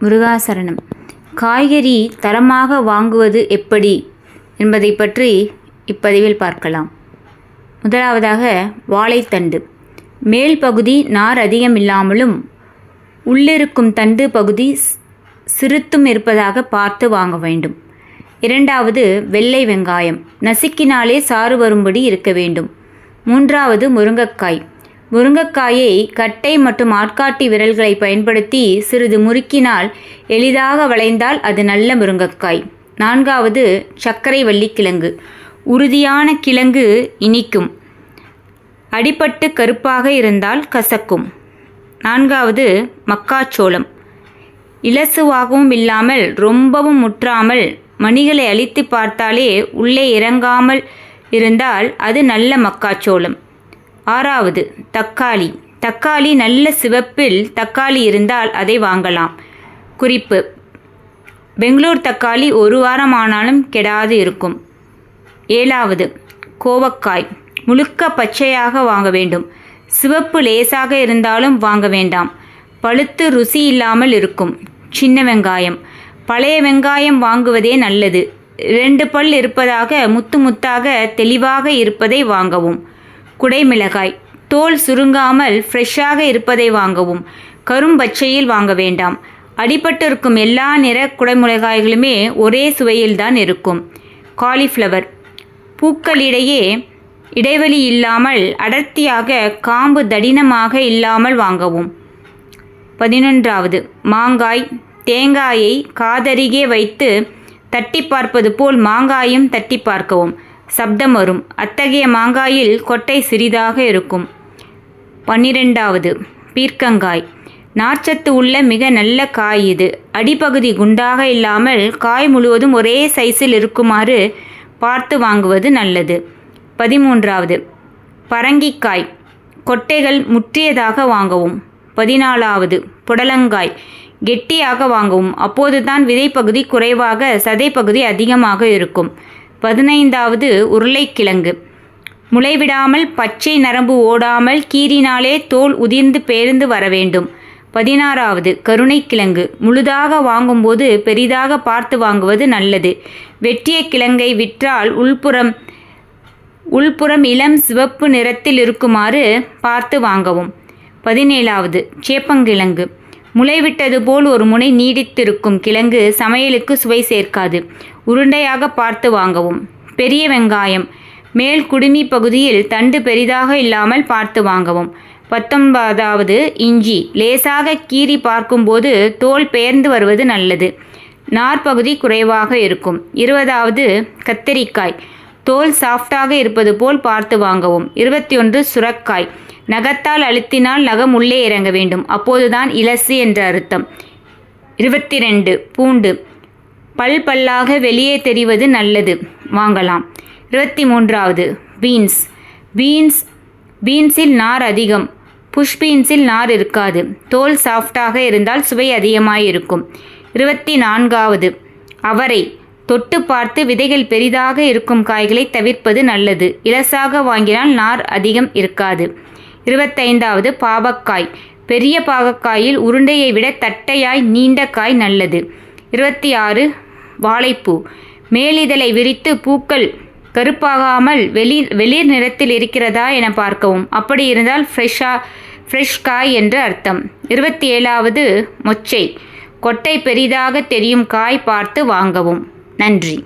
முருகாசரணம். காய்கறி தரமாக வாங்குவது எப்படி என்பதை பற்றி இப்பதிவில் பார்க்கலாம். முதலாவதாக வாழைத்தண்டு. மேல் பகுதி நார் அதிகம் இல்லாமலும் உள்ளிருக்கும் தண்டு பகுதி சிறுத்தும் இருப்பதாக பார்த்து வாங்க வேண்டும். இரண்டாவது வெள்ளை வெங்காயம். நசுக்கினாலே சாறு வரும்படி இருக்க வேண்டும். மூன்றாவது முருங்கைக்காய். முருங்கைக்காயை கட்டை மற்றும் ஆட்காட்டி விரல்களை பயன்படுத்தி சிறிது முறுக்கினால் எளிதாக வளைந்தால் அது நல்ல முருங்கைக்காய். நான்காவது சர்க்கரை வள்ளிக்கிழங்கு உறுதியான கிழங்கு இனிக்கும். அடிபட்டு கருப்பாக இருந்தால் கசக்கும். நான்காவது மக்காச்சோளம். இலசுவாகவும் இல்லாமல் ரொம்பவும் முற்றாமல் மணிகளை அழித்து பார்த்தாலே உள்ளே இறங்காமல் இருந்தால் அது நல்ல மக்காச்சோளம். ஆறாவது தக்காளி. தக்காளி நல்ல சிவப்பில் தக்காளி இருந்தால் அதை வாங்கலாம். குறிப்பு பெங்களூர் தக்காளி ஒரு வாரம் ஆனாலும் கெடாது இருக்கும். ஏழாவது கோவக்காய். முழுக்க பச்சையாக வாங்க வேண்டும். சிவப்பு லேசாக இருந்தாலும் வாங்க வேண்டாம். பழுத்து ருசி இல்லாமல் இருக்கும். சின்ன வெங்காயம். பழைய வெங்காயம் வாங்குவதே நல்லது. ரெண்டு பல் இருப்பதாக முத்து முத்தாக தெளிவாக இருப்பதை வாங்கவும். குடைமிளகாய். தோல் சுருங்காமல் ஃப்ரெஷ்ஷாக இருப்பதை வாங்கவும். கரும்பச்சையில் வாங்க வேண்டாம். அடிபட்டிருக்கும் எல்லா நிற குடைமிளகாய்களுமே ஒரே சுவையில்தான் இருக்கும். காலிஃப்ளவர். பூக்களிடையே இடைவெளி இல்லாமல் அடர்த்தியாக காம்பு தடினமாக இல்லாமல் வாங்கவும். பதினொன்றாவது. மாங்காய். தேங்காயை காதருகே வைத்து தட்டி பார்ப்பது போல் மாங்காயும் தட்டி பார்க்கவும். சப்தம் வரும். அத்தகைய மாங்காயில் கொட்டை சிறிதாக இருக்கும். பன்னிரெண்டாவது பீர்க்கங்காய். நார்ச்சத்து உள்ள மிக நல்ல காய் இது. அடிப்பகுதி குண்டாக இல்லாமல் காய் முழுவதும் ஒரே சைஸில் இருக்குமாறு பார்த்து வாங்குவது நல்லது. பதிமூன்றாவது பரங்கிக்காய். கொட்டைகள் முற்றியதாக வாங்கவும். பதினாலாவது புடலங்காய். கெட்டியாக வாங்கவும். அப்போதுதான் விதைப்பகுதி குறைவாக சதைப்பகுதி அதிகமாக இருக்கும். பதினைந்தாவது உருளைக்கிழங்கு. முளைவிடாமல் பச்சை நரம்பு ஓடாமல் கீறினாலே தோல் உதிர்ந்து பேர்ந்து வர வேண்டும். பதினாறாவது கருணைக்கிழங்கு. முழுதாக வாங்கும்போது பெரிதாக பார்த்து வாங்குவது நல்லது. வெட்டிய கிழங்கை விற்றால் உள்புறம் உள்புறம் இளம் சிவப்பு நிறத்தில் இருக்குமாறு பார்த்து வாங்கவும். பதினேழாவது சேப்பங்கிழங்கு. முளைவிட்டது போல் ஒரு முனை நீடித்திருக்கும் கிழங்கு சமையலுக்கு சுவை சேர்க்காது. உருண்டையாக பார்த்து வாங்கவும். பெரிய வெங்காயம். மேல் குடுமி பகுதியில் தண்டு பெரிதாக இல்லாமல் பார்த்து வாங்கவும். பத்தொன்பதாவது இஞ்சி. லேசாக கீறி பார்க்கும்போது தோல் பெயர்ந்து வருவது நல்லது. நார்பகுதி குறைவாக இருக்கும். இருபதாவது கத்தரிக்காய். தோல் சாஃப்டாக இருப்பது போல் பார்த்து வாங்கவும். இருபத்தி ஒன்று சுரக்காய். நகத்தால் அழுத்தினால் நகம் உள்ளே இறங்க வேண்டும். அப்போதுதான் இலசு என்ற அர்த்தம். இருபத்தி ரெண்டு பூண்டு. பல் பல்லாக வெளியே தெரிவது நல்லது. வாங்கலாம். இருபத்தி மூன்றாவது பீன்ஸ். பீன்ஸ் பீன்ஸில் நார் அதிகம். புஷ் பீன்ஸில் நார் இருக்காது. தோல் சாஃப்டாக இருந்தால் சுவை அதிகமாயிருக்கும். இருபத்தி நான்காவது அவரை தொட்டு பார்த்து விதைகள் பெரிதாக இருக்கும் காய்களை தவிர்ப்பது நல்லது. இலசாக வாங்கினால் நார் அதிகம் இருக்காது. இருபத்தைந்தாவது பாவக்காய். பெரிய பாகக்காயில் உருண்டையை விட தட்டையாய் நீண்ட காய் நல்லது. இருபத்தி ஆறு வாழைப்பூ. மேலிதழை விரித்து பூக்கள் கருப்பாகாமல் வெளி வெளிர் நிறத்தில் இருக்கிறதா என பார்க்கவும். அப்படி இருந்தால் ஃப்ரெஷ்ஷா ஃப்ரெஷ் காய் என்று அர்த்தம். இருபத்தி ஏழாவது மொச்சை. கொட்டை பெரிதாக தெரியும் காய் பார்த்து வாங்கவும். நன்றி.